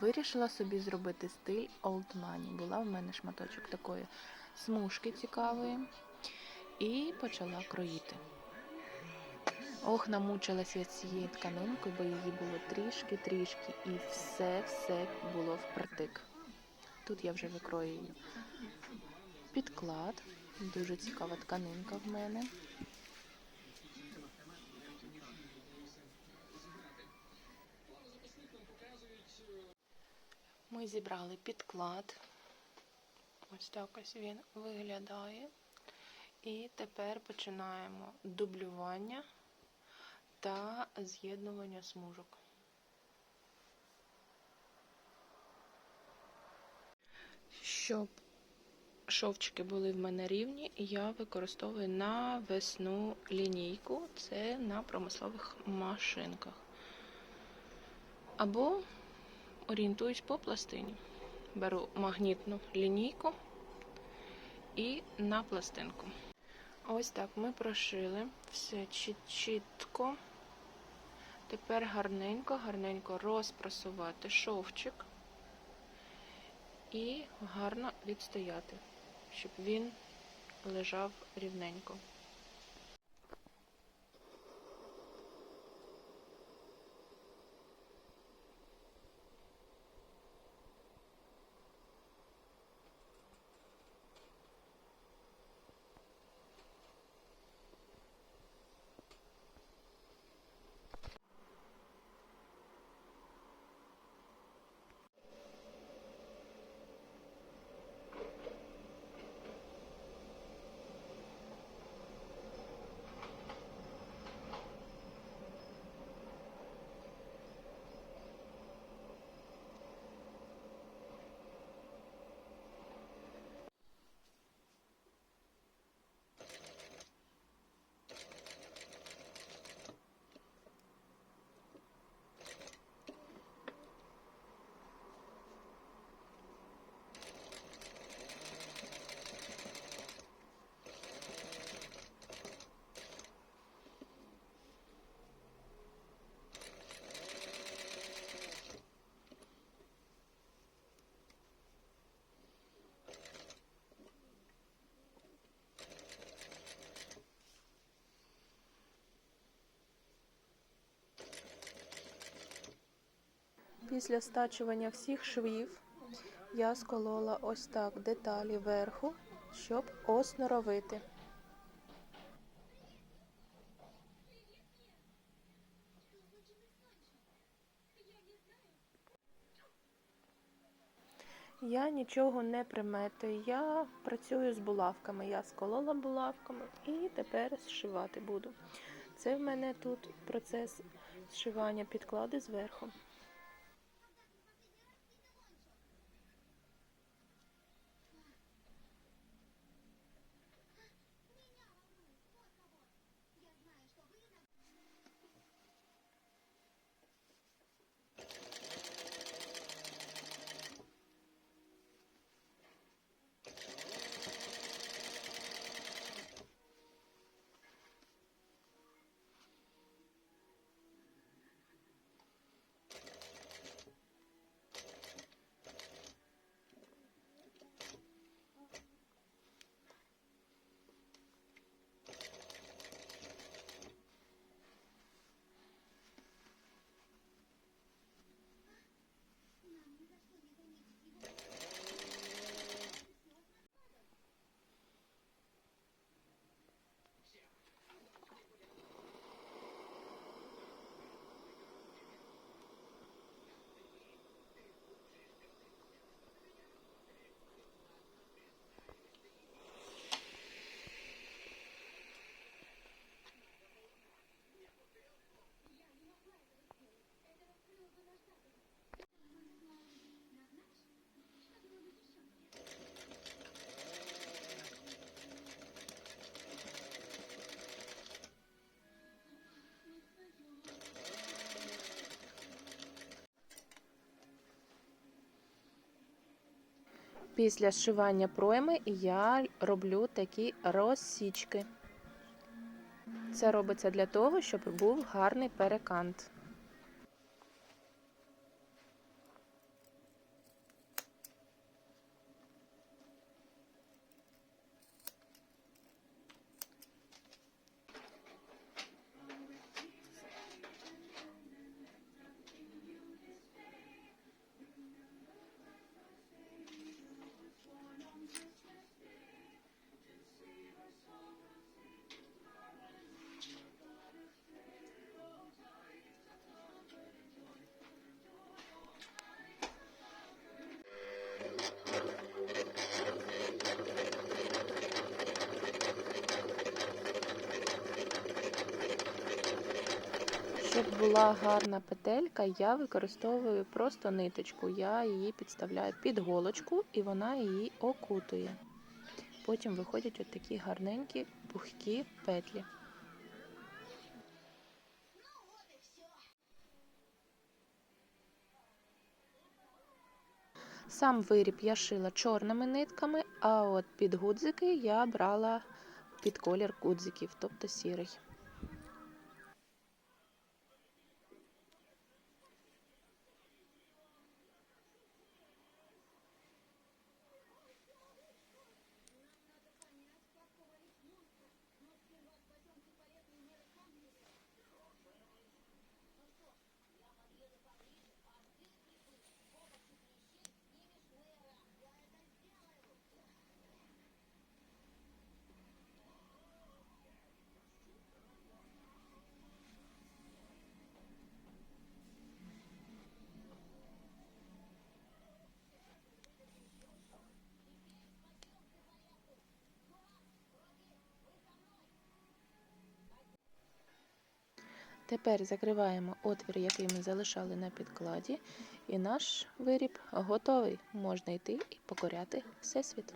Вирішила собі зробити стиль Old Money. Була в мене шматочок такої смужки цікавої. І почала кроїти. Ох, намучилася я цією тканинкою, бо її було трішки-трішки, і все-все було впритик. Тут я вже викроюю підклад. Дуже цікава тканинка в мене. Ми зібрали підклад. Ось так ось він виглядає. І тепер починаємо дублювання та з'єднування смужок. Щоб шовчики були в мене рівні, я використовую навесну лінійку, це на промислових машинках. Або орієнтуюсь по пластині. Беру магнітну лінійку і на пластинку. Ось так ми прошили все чітко. Тепер гарненько, гарненько розпрасувати шовчик і гарно відстояти, щоб він лежав рівненько. Після стачування всіх швів я сколола ось так деталі верху, щоб осноровити. Я нічого не приметую, я працюю з булавками. Я сколола булавками і тепер зшивати буду. Це в мене тут процес зшивання підклади зверху. Після зшивання пройми я роблю такі розсічки. Це робиться для того, щоб був гарний перекант. Була гарна петелька, я використовую просто ниточку. Я її підставляю під голочку і вона її окутує. Потім виходять от такі гарненькі пухкі петлі. Сам виріб я шила чорними нитками, а от під гудзики я брала під колір гудзиків, тобто сірий. Тепер закриваємо отвір, який ми залишали на підкладі, і наш виріб готовий. Можна йти і покоряти всесвіт.